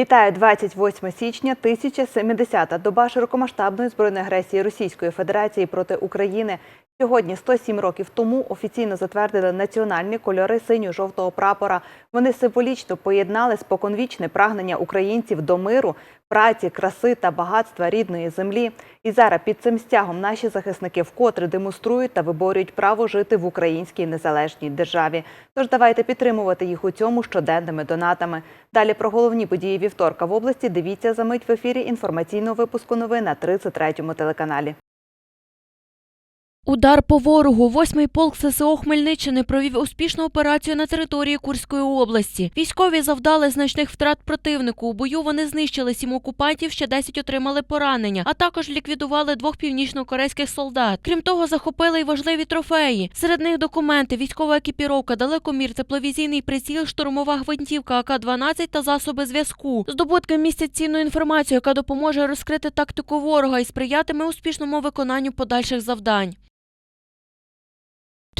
Вітаю 28 січня, 1070-та доба широкомасштабної збройної агресії Російської Федерації проти України. Сьогодні, 107 років тому, офіційно затвердили національні кольори синьо-жовтого прапора. Вони символічно поєднали споконвічне прагнення українців до миру, праці, краси та багатства рідної землі. І зараз під цим стягом наші захисники вкотре демонструють та виборюють право жити в українській незалежній державі. Тож давайте підтримувати їх у цьому щоденними донатами. Далі про головні події вівторка в області дивіться за мить в ефірі інформаційного випуску новин на 33-му телеканалі. Удар по ворогу. Восьмий полк ССО Хмельниччини провів успішну операцію на території Курської області. Військові завдали значних втрат противнику. У бою вони знищили сім окупантів, ще 10 отримали поранення, а також ліквідували двох північно-корейських солдат. Крім того, захопили й важливі трофеї. Серед них документи, військова екіпіровка, далекомір, тепловізійний приціл, штурмова гвинтівка АК-12 та засоби зв'язку. Здобутки містять цінну інформацію, яка допоможе розкрити тактику ворога і сприятиме успішному виконанню подальших завдань.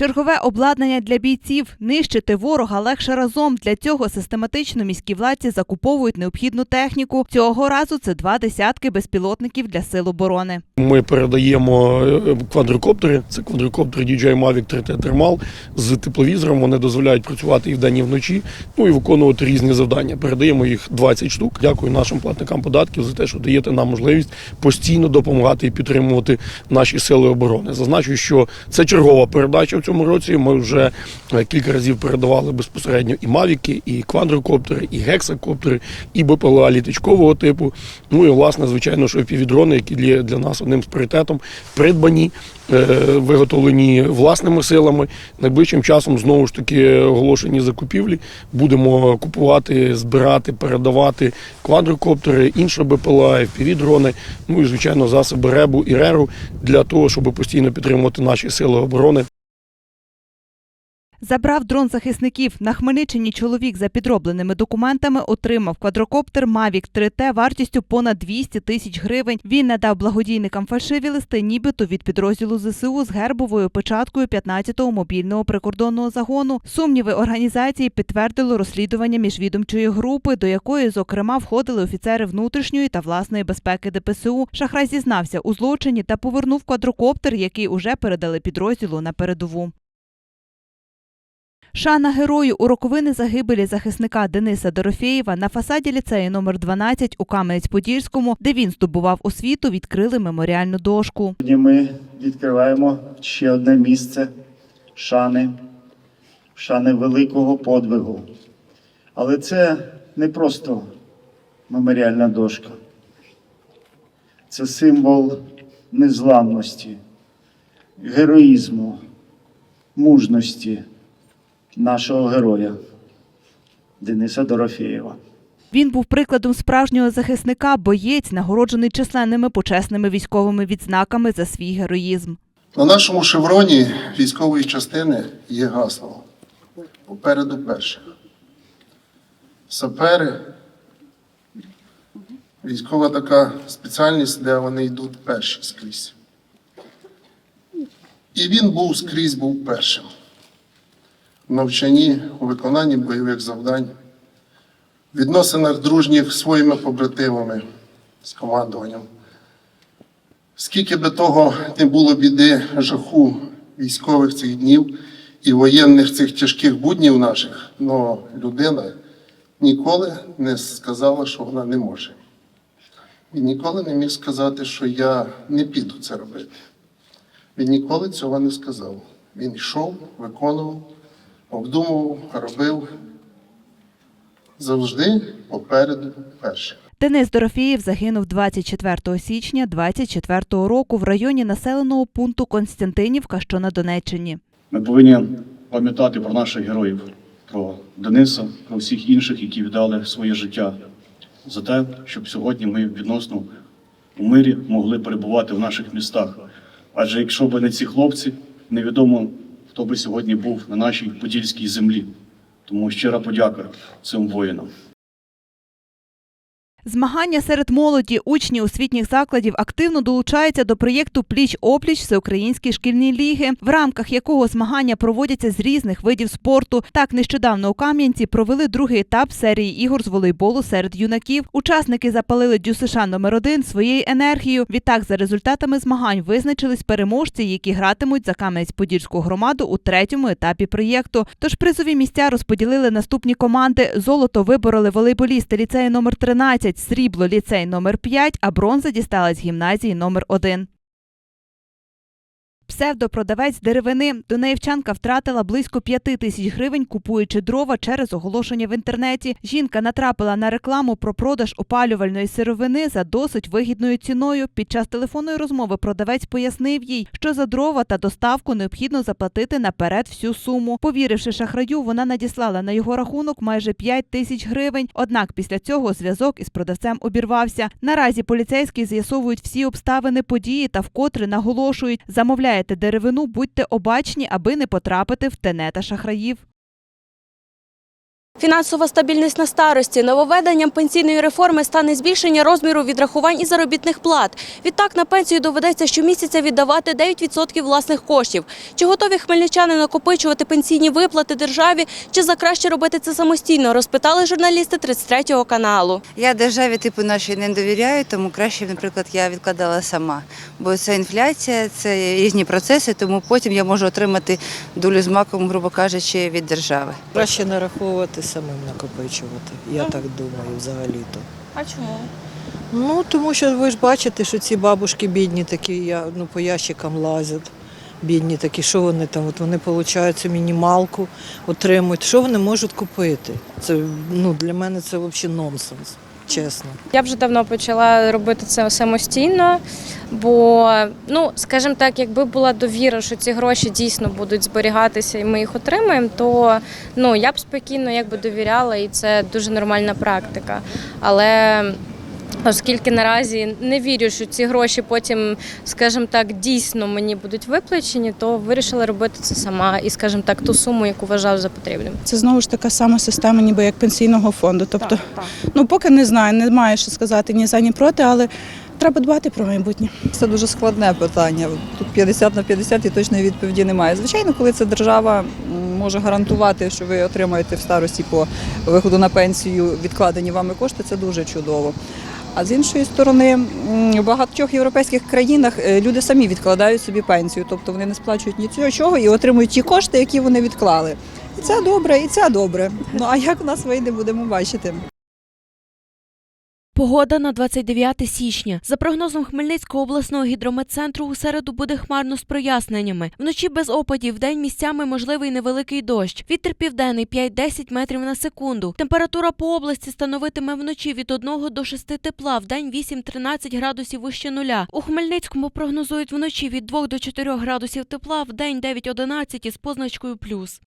Чергове обладнання для бійців нищити ворога легше разом. Для цього систематично міські владці закуповують необхідну техніку. Цього разу це два десятки безпілотників для сил оборони. Ми передаємо е, квадрокоптери. Це квадрокоптер DJI Mavic 3T Thermal з тепловізором. Вони дозволяють працювати і вдень, і вночі, ну і виконувати різні завдання. Передаємо їх 20 штук. Дякую нашим платникам податків за те, що даєте нам можливість постійно допомагати і підтримувати наші сили оборони. Зазначу, що це чергова передача в цьому році. Ми вже е, кілька разів передавали безпосередньо і мавіки, і квадрокоптери, і гексакоптери, і БПЛА літачкового типу. Ну і власне, звичайно, що півдрони, які для, для нас одним з пріоритетом, придбані, е, виготовлені власними силами. Найближчим часом знову ж таки оголошені закупівлі. Будемо купувати, збирати, передавати квадрокоптери, інші БПЛА, півдрони, ну і звичайно засоби РЕБу і РЕРу для того, щоб постійно підтримувати наші сили оборони. Забрав дрон захисників. На Хмельниччині чоловік за підробленими документами отримав квадрокоптер Mavic 3T вартістю понад 200 тисяч гривень. Він надав благодійникам фальшиві листи, нібито від підрозділу ЗСУ з гербовою печаткою 15-го мобільного прикордонного загону. Сумніви організації підтвердило розслідування міжвідомчої групи, до якої, зокрема, входили офіцери внутрішньої та власної безпеки ДПСУ. Шахрай зізнався у злочині та повернув квадрокоптер, який уже передали підрозділу на передову. Шана герою у роковини загибелі захисника Дениса Дорофєєва на фасаді ліцею номер 12 у Кам'янець-Подільському, де він здобував освіту, відкрили меморіальну дошку. Сьогодні ми відкриваємо ще одне місце шани, шани великого подвигу. Але це не просто меморіальна дошка. Це символ незламності, героїзму, мужності нашого героя Дениса Дорофєєва. Він був прикладом справжнього захисника, боєць, нагороджений численними почесними військовими відзнаками за свій героїзм. На нашому шевроні військової частини є гасло. Попереду перше. Сапери. Військова така спеціальність, де вони йдуть перші скрізь. І він був скрізь був першим. Навчанні, у виконанні бойових завдань, відносинах дружніх своїми побратимами, з командуванням. Скільки би того не було біди, жаху військових цих днів і воєнних цих тяжких буднів наших, але людина ніколи не сказала, що вона не може. Він ніколи не міг сказати, що я не піду це робити. Він ніколи цього не сказав. Він йшов, виконував, обдумував, робив завжди попереду першим. Денис Дорофєєв загинув 24 січня 24 року в районі населеного пункту Константинівка, що на Донеччині. Ми повинні пам'ятати про наших героїв, про Дениса, про всіх інших, які віддали своє життя за те, щоб сьогодні ми відносно у мирі могли перебувати в наших містах. Адже якщо б не ці хлопці, невідомо хто би сьогодні був на нашій подільській землі. Тому щира подяка цим воїнам. Змагання серед молоді, учні освітніх закладів активно долучаються до проєкту Пліч опліч Всеукраїнські шкільні ліги, в рамках якого змагання проводяться з різних видів спорту. Так нещодавно у Кам'янці провели другий етап серії ігор з волейболу серед юнаків. Учасники запалили ДЮСШ номер 1 своєю енергією. Відтак, за результатами змагань визначились переможці, які гратимуть за Кам'янець-Подільську громаду у третьому етапі проєкту. Тож призові місця розподілили наступні команди. Золото вибороли волейболісти ліцею номер 13, срібло ліцей номер 5, а бронза дісталась гімназії номер 1. Псевдопродавець деревини. Донеївчанка втратила близько п'яти тисяч гривень, купуючи дрова через оголошення в інтернеті. Жінка натрапила на рекламу про продаж опалювальної сировини за досить вигідною ціною. Під час телефонної розмови продавець пояснив їй, що за дрова та доставку необхідно заплатити наперед всю суму. Повіривши шахраю, вона надіслала на його рахунок майже 5 тисяч гривень. Однак після цього зв'язок із продавцем обірвався. Наразі поліцейські з'ясовують всі обставини події та вкотре наголошують, замовляєте деревину, будьте обачні, аби не потрапити в тенета шахраїв. Фінансова стабільність на старості. Нововведенням пенсійної реформи стане збільшення розміру відрахувань і заробітних плат. Відтак на пенсію доведеться щомісяця віддавати 9% власних коштів. Чи готові хмельничани накопичувати пенсійні виплати державі, чи за краще робити це самостійно, розпитали журналісти 33 каналу. Я державі типу нашій не довіряю, тому краще, наприклад, я відкладала сама. Бо це інфляція, це різні процеси, тому потім я можу отримати долю з маком, грубо кажучи, від держави. Краще нараховувати самим накопичувати, я так думаю, взагалі-то. А чому? Ну, тому що ви ж бачите, що ці бабушки бідні такі, я, ну, по ящикам лазять. Бідні такі, що вони там? От вони отримують мінімалку, отримують. Що вони можуть купити? Це ну, для мене це взагалі нонсенс, чесно. Я вже давно почала робити це самостійно, бо, ну, скажімо так, якби була довіра, що ці гроші дійсно будуть зберігатися і ми їх отримаємо, то ну, я б спокійно якби довіряла, і це дуже нормальна практика. Але оскільки наразі не вірю, що ці гроші потім, скажімо так, дійсно мені будуть виплачені, то вирішила робити це сама і, скажімо так, ту суму, яку вважаю за потрібним. Це знову ж така сама система, ніби як пенсійного фонду. Тобто, ну поки не знаю, не маю що сказати ні за, ні проти, але треба дбати про майбутнє. Це дуже складне питання. Тут 50 на 50 і точної відповіді немає. Звичайно, коли це держава може гарантувати, що ви отримаєте в старості по виходу на пенсію відкладені вами кошти, це дуже чудово. А з іншої сторони, в багатьох європейських країнах е, люди самі відкладають собі пенсію, тобто вони не сплачують нічого і отримують ті кошти, які вони відклали. І це добре, і це добре. Ну а як у нас вийде, будемо бачити. Погода на 29 січня. За прогнозом Хмельницького обласного гідрометцентру, у середу буде хмарно з проясненнями. Вночі без опадів, вдень місцями можливий невеликий дощ. Вітер південний 5-10 метрів на секунду. Температура по області становитиме вночі від 1 до 6 тепла, вдень 8-13 градусів вище нуля. У Хмельницькому прогнозують вночі від 2 до 4 градусів тепла, вдень 9-11 із позначкою плюс.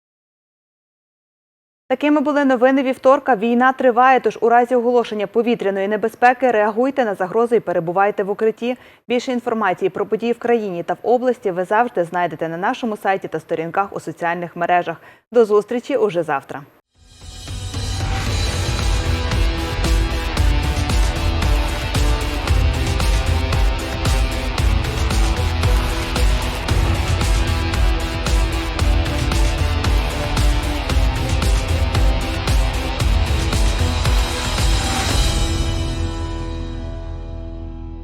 Такими були новини вівторка. Війна триває, тож у разі оголошення повітряної небезпеки реагуйте на загрози і перебувайте в укритті. Більше інформації про події в країні та в області ви завжди знайдете на нашому сайті та сторінках у соціальних мережах. До зустрічі уже завтра.